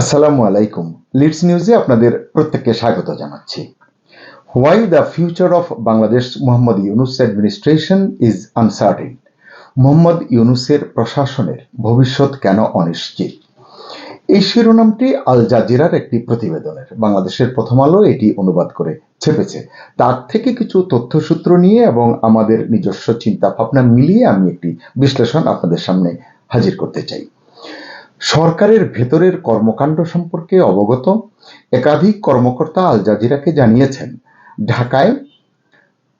আসসালামু আলাইকুম। লিডস নিউজে আপনাদের প্রত্যেককে স্বাগত জানাচ্ছি। Why the future of Bangladesh Mohammad Yunus administration is uncertain Mohammad ইউনুসের প্রশাসনের ভবিষ্যৎ কেন অনিশ্চিত? এই শিরোনামটি আল জাজিরার একটি প্রতিবেদনের। বাংলাদেশের প্রথম আলো এটি অনুবাদ করে ছেপেছে। তার থেকে কিছু তথ্যসূত্র নিয়ে এবং আমাদের নিজস্ব চিন্তা ভাবনা মিলিয়ে আমি একটি বিশ্লেষণ আপনাদের সামনে হাজির করতে চাই। সরকারের ভেতরের কর্মকাণ্ড সম্পর্কে অবগত একাধিক কর্মকর্তা আল জাজিরাকে জানিয়েছেন, ঢাকায়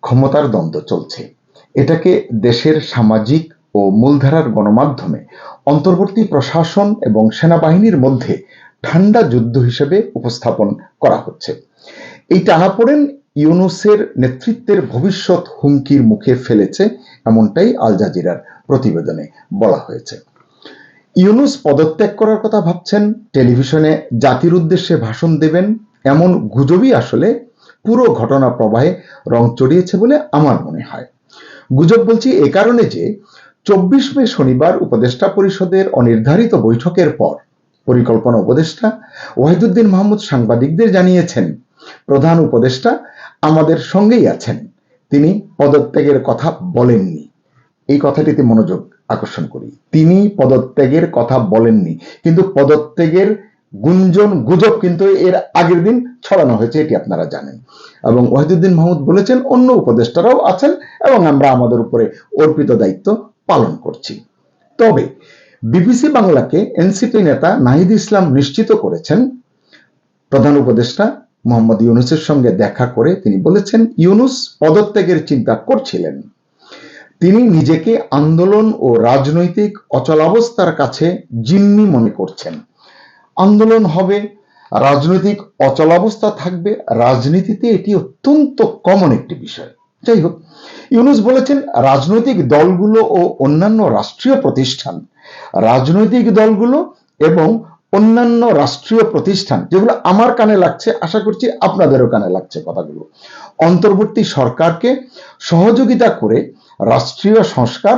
ক্ষমতার দ্বন্দ্ব চলছে। এটাকে দেশের সামাজিক ও মূলধারার গণমাধ্যমে অন্তর্বর্তী প্রশাসন এবং সেনাবাহিনীর মধ্যে ঠান্ডা যুদ্ধ হিসেবে উপস্থাপন করা হচ্ছে। এই টানাপোড়েন ইউনুসের নেতৃত্বের ভবিষ্যৎ হুমকির মুখে ফেলেছে, এমনটাই আল জাজিরার প্রতিবেদনে বলা হয়েছে। ইউনুস পদত্যাগ করার কথা ভাবছেন, টেলিভিশনে জাতির উদ্দেশ্যে ভাষণ দেবেন, এমন গুজবই আসলে পুরো ঘটনা প্রবাহে রং চড়িয়েছে বলে আমার মনে হয়। গুজব বলছি এ কারণে যে, চব্বিশ মে শনিবার উপদেষ্টা পরিষদের অনির্ধারিত বৈঠকের পর পরিকল্পনা উপদেষ্টা ওয়াহিদুদ্দিন মাহমুদ সাংবাদিকদের জানিয়েছেন, প্রধান উপদেষ্টা আমাদের সঙ্গেই আছেন, তিনি পদত্যাগের কথা বলেননি। এই কথাটিতে মনোযোগ আকর্ষণ করি। তিনি পদত্যাগের কথা বলেননি, কিন্তু পদত্যাগের গুঞ্জন, গুজব কিন্তু এর আগের দিন ছড়ানো হয়েছে, এটি আপনারা জানেন। এবং ওয়াহিদুদ্দিন মাহমুদ বলেছেন, অন্য উপদেষ্টারাও আছেন এবং আমরা আমাদের উপরে অর্পিত দায়িত্ব পালন করছি। তবে বিবিসি বাংলাকে এনসিপি নেতা নাহিদ ইসলাম নিশ্চিত করেছেন, প্রধান উপদেষ্টা মোহাম্মদ ইউনুসের সঙ্গে দেখা করে তিনি বলেছেন, ইউনুস পদত্যাগের চিন্তা করছিলেন। তিনি নিজেকে আন্দোলন ও রাজনৈতিক অচলাবস্থার কাছে জিম্মি মনে করছেন। আন্দোলন হবে, রাজনৈতিক অচলাবস্থা থাকবে, রাজনীতিতে এটি অত্যন্ত কমন একটি বিষয়। যাই হোক, ইউনুস বলেছেন, রাজনৈতিক দলগুলো ও অন্যান্য রাষ্ট্রীয় প্রতিষ্ঠান, রাজনৈতিক দলগুলো এবং অন্যান্য রাষ্ট্রীয় প্রতিষ্ঠান, যেগুলো আমার কানে লাগছে, আশা করছি আপনাদেরও কানে লাগছে কথাগুলো, অন্তর্বর্তী সরকারকে সহযোগিতা করে রাষ্ট্রীয় সংস্কার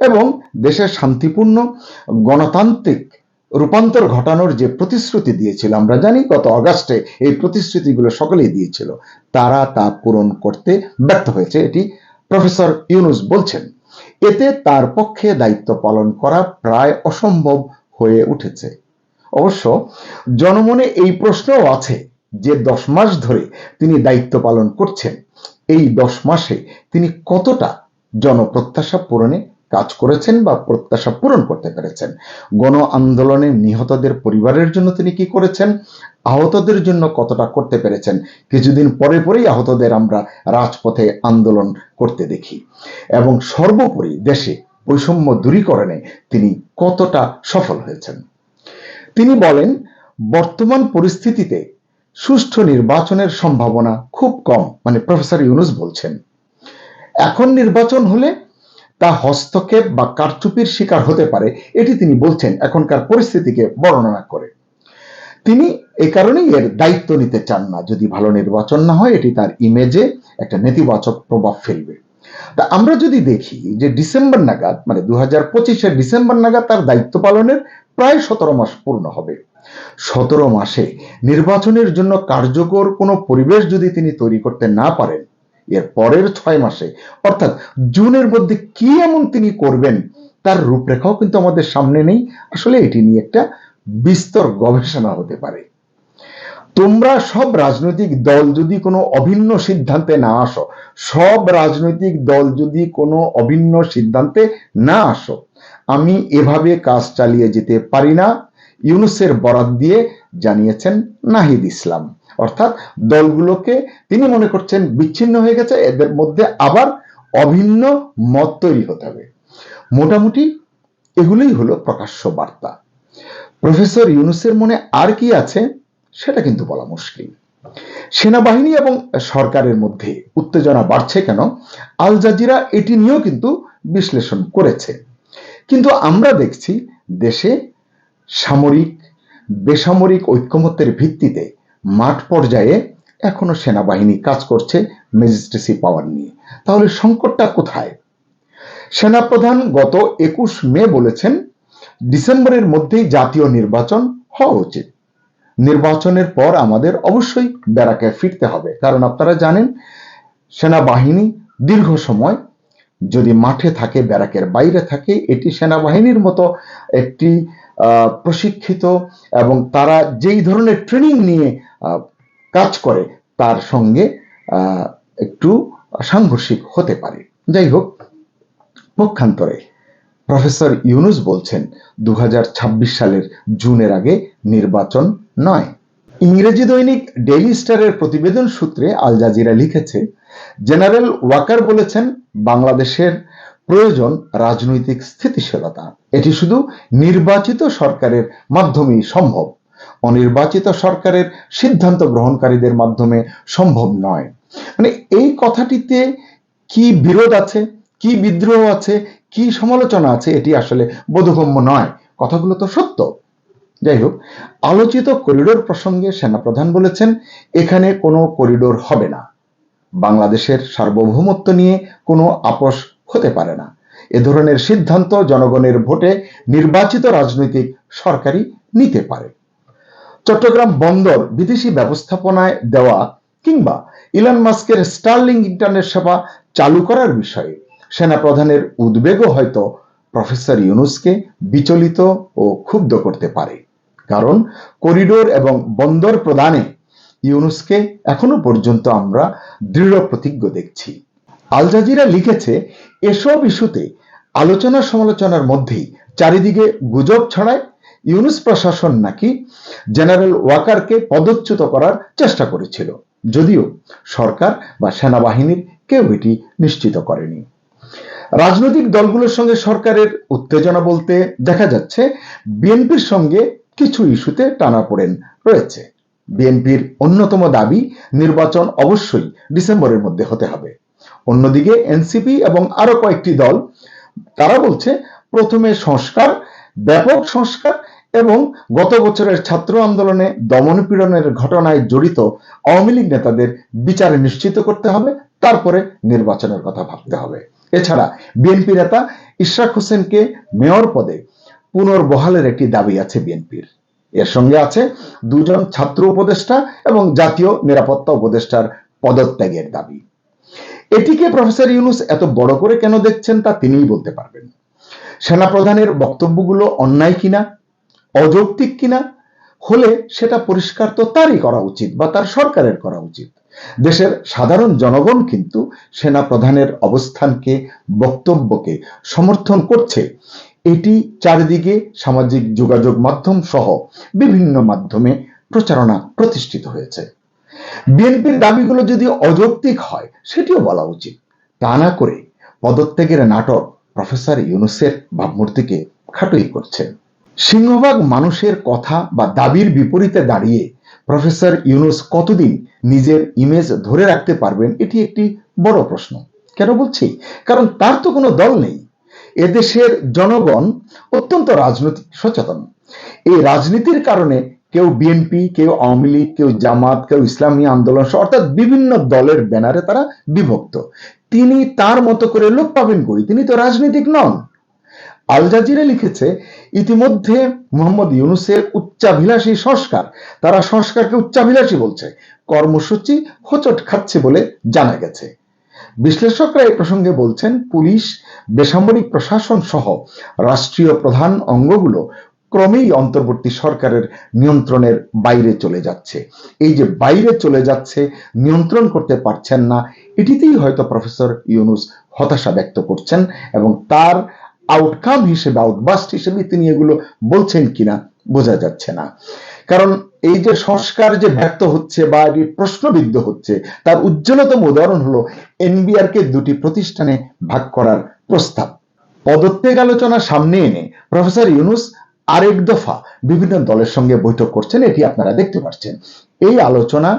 এবং দেশের শান্তিপূর্ণ গণতান্ত্রিক রূপান্তর ঘটানোর যে প্রতিশ্রুতি দিয়েছিল, আমরা জানি গত অগাস্টে এই প্রতিশ্রুতিগুলো সকলেই দিয়েছিল, তারা তা পূরণ করতে ব্যর্থ হয়েছে, এটি প্রফেসর ইউনুস বলছেন। এতে তার পক্ষে দায়িত্ব পালন করা প্রায় অসম্ভব হয়ে উঠেছে। অবশ্য জনমনে এই প্রশ্নও আছে যে দশ মাস ধরে তিনি দায়িত্ব পালন করছেন, এই দশ মাসে তিনি কতটা জনপ্রত্যাশা পূরণে কাজ করেছেন বা প্রত্যাশা পূরণ করতে পেরেছেন। গণ আন্দোলনে নিহতদের পরিবারের জন্য তিনি কি করেছেন? আহতদের জন্য কতটা করতে পেরেছেন? কিছুদিন পরে পরেই আহতদের আমরা রাজপথে আন্দোলন করতে দেখি। এবং সর্বোপরি দেশে বৈষম্য দূরীকরণে তিনি কতটা সফল হয়েছেন? তিনি বলেন, বর্তমান পরিস্থিতিতে সুষ্ঠু নির্বাচনের সম্ভাবনা খুব কম। মানে প্রফেসর ইউনুস বলছেন এখন নির্বাচন হলে তা হস্তক্ষেপ বা কারচুপির শিকার হতে পারে, এটি তিনি বলছেন এখনকার পরিস্থিতিকে বর্ণনা করে। তিনি এ কারণেই এর দায়িত্ব নিতে চান না, যদি ভালো নির্বাচন না হয়, এটি তার ইমেজে একটা নেতিবাচক প্রভাব ফেলবে। তা আমরা যদি দেখি যে ডিসেম্বর নাগাদ মানে দু হাজার পঁচিশের ডিসেম্বর নাগাদ তার দায়িত্ব পালনের প্রায় সতেরো মাস পূর্ণ হবে। সতেরো মাসে নির্বাচনের জন্য কার্যকর কোনো পরিবেশ যদি তিনি তৈরি করতে না পারেন এর পরের ছয় মাসে। অর্থাৎ জুনের মধ্যে কি এমন তিনি করবেন, তার রূপরেখাও কিন্তু আমাদের সামনে নেই। আসলে এটি নিয়ে একটা বিস্তর গবেষণা হতে পারে। তোমরা সব রাজনৈতিক দল যদি কোনো অভিন্ন সিদ্ধান্তে না আসো, সব রাজনৈতিক দল যদি কোনো অভিন্ন সিদ্ধান্তে না আসো, আমি এভাবে কাজ চালিয়ে যেতে পারি না, ইউনুসের বরাত দিয়ে জানিয়েছেন নাহিদ ইসলাম। অর্থাৎ দলগুলোকে তিনি মনে করছেন বিচ্ছিন্ন হয়ে গেছে, এদের মধ্যে আবার অভিন্ন মত তৈরি হতে হবে। মোটামুটি এগুলোই হলো প্রকাশ্য বার্তা। প্রফেসর ইউনুসের মনে আর কি আছে সেটা কিন্তু বলা মুশকিল। সেনাবাহিনী এবং সরকারের মধ্যে উত্তেজনা বাড়ছে কেন? আল জাজিরা এটি নিয়েও কিন্তু বিশ্লেষণ করেছে। কিন্তু আমরা দেখছি দেশে সামরিক, বেসামরিক ঐক্যমত্যের ভিত্তিতে মাঠ পর্যায়ে এখনও সেনাবাহিনী কাজ করছে ম্যাজিস্ট্রেসি পাওয়ার নিয়ে। তাহলে সংকটটা কোথায়? সেনাপ্রধান গত একুশ মে বলেছেন, ডিসেম্বরের মধ্যেই জাতীয় নির্বাচন হওয়া উচিত। নির্বাচনের পর আমাদের অবশ্যই ব্যারাকে ফিরতে হবে। কারণ আপনারা জানেন, সেনাবাহিনী দীর্ঘ সময় যদি মাঠে থাকে, ব্যারাকের বাইরে থাকে, এটি সেনাবাহিনীর মতো একটি প্রশিক্ষিত এবং তারা যেই ধরনের ট্রেনিং নিয়ে কাজ করে, তার সঙ্গে একটু সাংঘর্ষিক হতে পারে। যাই হোক পক্ষান্তরে প্রফেসর ইউনুস বলছেন দু হাজার ছাব্বিশ সালের জুনের আগে নির্বাচন নয়। ইংরেজি দৈনিক ডেইলি স্টারের প্রতিবেদন সূত্রে আল জাজিরা লিখেছে, জেনারেল ওয়াকার বলেছেন, বাংলাদেশের প্রয়োজন রাজনৈতিক স্থিতিশীলতা। এটি শুধু নির্বাচিত সরকারের মাধ্যমেই সম্ভব। অনির্বাচিত সরকারের সিদ্ধান্ত গ্রহণকারীদের মাধ্যমে সম্ভব নয়। মানে এই কথাটিতে কি বিরোধ আছে, কি বিদ্রোহ আছে, কি সমালোচনা আছে, এটি আসলে বোধগম্য নয়। কথাগুলো তো সত্য। যাই হোক, আলোচিত করিডোর প্রসঙ্গে সেনাপ্রধান বলেছেন, এখানে কোনো করিডোর হবে না। বাংলাদেশের সার্বভৌমত্ব নিয়ে কোনো আপোষ হতে পারে না। এ ধরনের সিদ্ধান্ত জনগণের ভোটে নির্বাচিত রাজনৈতিক সরকারই নিতে পারে। চট্টগ্রাম বন্দর বিদেশি ব্যবস্থাপনায় দেওয়া কিংবা ইলন মাস্কের স্টার্লিং ইন্টারনেট সেবা চালু করার বিষয়ে সেনাপ্রধানের উদ্বেগও হয়তো প্রফেসর ইউনুসকে বিচলিত ও ক্ষুব্ধ করতে পারে। কারণ করিডোর এবং বন্দর প্রদানে ইউনুসকে এখনও পর্যন্ত আমরা দৃঢ় প্রতিজ্ঞ দেখছি। আল জাজিরা লিখেছে, এসব ইস্যুতে আলোচনা সমালোচনার মধ্যেই চারিদিকে গুজব ছড়ায় ইউনুস প্রশাসন নাকি জেনারেল ওয়াকারকে পদচ্যুত করার চেষ্টা করেছিল। যদিও সরকার বা সেনাবাহিনীর কেউ এটি নিশ্চিত করেনি। রাজনৈতিক দলগুলোর সঙ্গে সরকারের উত্তেজনা বলতে দেখা যাচ্ছে, বিএনপির সঙ্গে কিছু ইস্যুতে টানাপোড়েন রয়েছে। বিএনপির অন্যতম দাবি, নির্বাচন অবশ্যই ডিসেম্বরের মধ্যে হতে হবে। অন্যদিকে এনসিপি এবং আরও কয়েকটি দল, তারা বলছে প্রথমে সংস্কার ব্যাপক সংস্কার এবং গত বছরের ছাত্র আন্দোলনে দমন পীড়নের ঘটনায় জড়িত আওয়ামী লীগ নেতাদের বিচারে নিশ্চিত করতে হবে, তারপরে নির্বাচনের কথা ভাবতে হবে। এছাড়া বিএনপি নেতা ইশরাক হোসেনকে মেয়র পদে পুনর্বহালের একটি দাবি আছে বিএনপির। এর সঙ্গে আছে দুজন ছাত্র উপদেষ্টা এবং জাতীয় নিরাপত্তা উপদেষ্টার পদত্যাগের দাবি। এটিকে প্রফেসর ইউনুস এত বড় করে কেন দেখছেন তা তিনিই বলতে পারবেন। সেনাপ্রধানের বক্তব্যগুলো অন্যায় কিনা, অযৌক্তিক কিনা, হলে সেটা পরিষ্কার তো তারই করা উচিত বা তার সরকারের করা উচিত। দেশের সাধারণ জনগণ কিন্তু সেনা প্রধানের অবস্থানকে, বক্তব্যকে সমর্থন করছে। এটি চারিদিকে সামাজিক যোগাযোগ মাধ্যম সহ বিভিন্ন মাধ্যমে প্রচারণা প্রতিষ্ঠিত হয়েছে। বিএনপির দাবিগুলো যদি অযৌক্তিক হয়, সেটিও বলা উচিত। তা না করে পদত্যাগের নাটক প্রফেসর ইউনুসের ভাবমূর্তিকে খাটুই করছে সিংহভাগ মানুষের কথা বা দাবির বিপরীতে দাঁড়িয়ে প্রফেসর ইউনুস কতদিন নিজের ইমেজ ধরে রাখতে পারবেন, এটি একটি বড় প্রশ্ন। কেন বলছি? কারণ তার তো কোনো দল নেই। এদেশের জনগণ অত্যন্ত রাজনৈতিক, সচেতন। এই রাজনীতির কারণে কেউ বিএনপি কেউ আওয়ামী লীগ, কেউ জামাত, কেউ ইসলামী আন্দোলন অর্থাৎ বিভিন্ন দলের ব্যানারে তারা বিভক্ত। তিনি তার মতো করে লোক পাবেন কই? তিনি তো রাজনীতিক নন। আল জাজিরা লিখেছে, ইতিমধ্যে মোহাম্মদ ইউনুসের উচ্চাভিলাষী সংস্কার, তারা সংস্কারকে উচ্চাভিলাষী বলছে, কর্মসূচি হোচট খাচ্ছে বলে জানা গেছে। বিশ্লেষকরা এই প্রসঙ্গে বলছেন, পুলিশ, বেসামরিক প্রশাসন সহ রাষ্ট্রীয় প্রধান অঙ্গগুলো ক্রমেই অন্তর্বর্তী সরকারের নিয়ন্ত্রণের বাইরে চলে যাচ্ছে। এই যে বাইরে চলে যাচ্ছে, নিয়ন্ত্রণ করতে পারছেন না, এটিতেই হয়তো প্রফেসর ইউনুস হতাশা ব্যক্ত করছেন এবং তার আউটকাম হিসেবে আউটবাস্ট হিসেবে তিনি এগুলো বলছেন কিনা বোঝা যাচ্ছে না। কারণ এই যে সংস্কার যে ব্যর্থ হচ্ছে বা এটি প্রশ্নবিদ্ধ হচ্ছে, তার উজ্জ্বলতম উদাহরণ হলো এনবিআর কে দুটি প্রতিষ্ঠানে ভাগ করার প্রস্তাব। পদত্যাগ আলোচনা সামনে এনে প্রফেসর ইউনুস আরেক দফা বিভিন্ন দলের সঙ্গে বৈঠক করছেন, এটি আপনারা দেখতে পাচ্ছেন। এই আলোচনা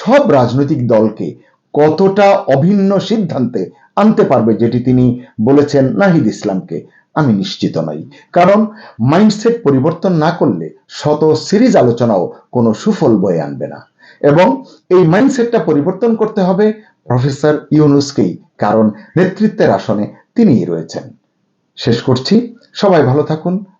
সব রাজনৈতিক দলকে কতটা অভিন্ন সিদ্ধান্তে আনতে পারবে যেটি তিনি বলেছেন নাহিদ ইসলামকে, আমি নিশ্চিত নই। কারণ মাইন্ডসেট পরিবর্তন না করলে শত সিরিজ আলোচনাও কোনো সুফল বয়ে আনবে না। এবং এই মাইন্ডসেটটা পরিবর্তন করতে হবে প্রফেসর ইউনুসকেই, কারণ নেতৃত্বের আসনে তিনিই রয়েছেন। শেষ করছি। সবাই ভালো থাকুন।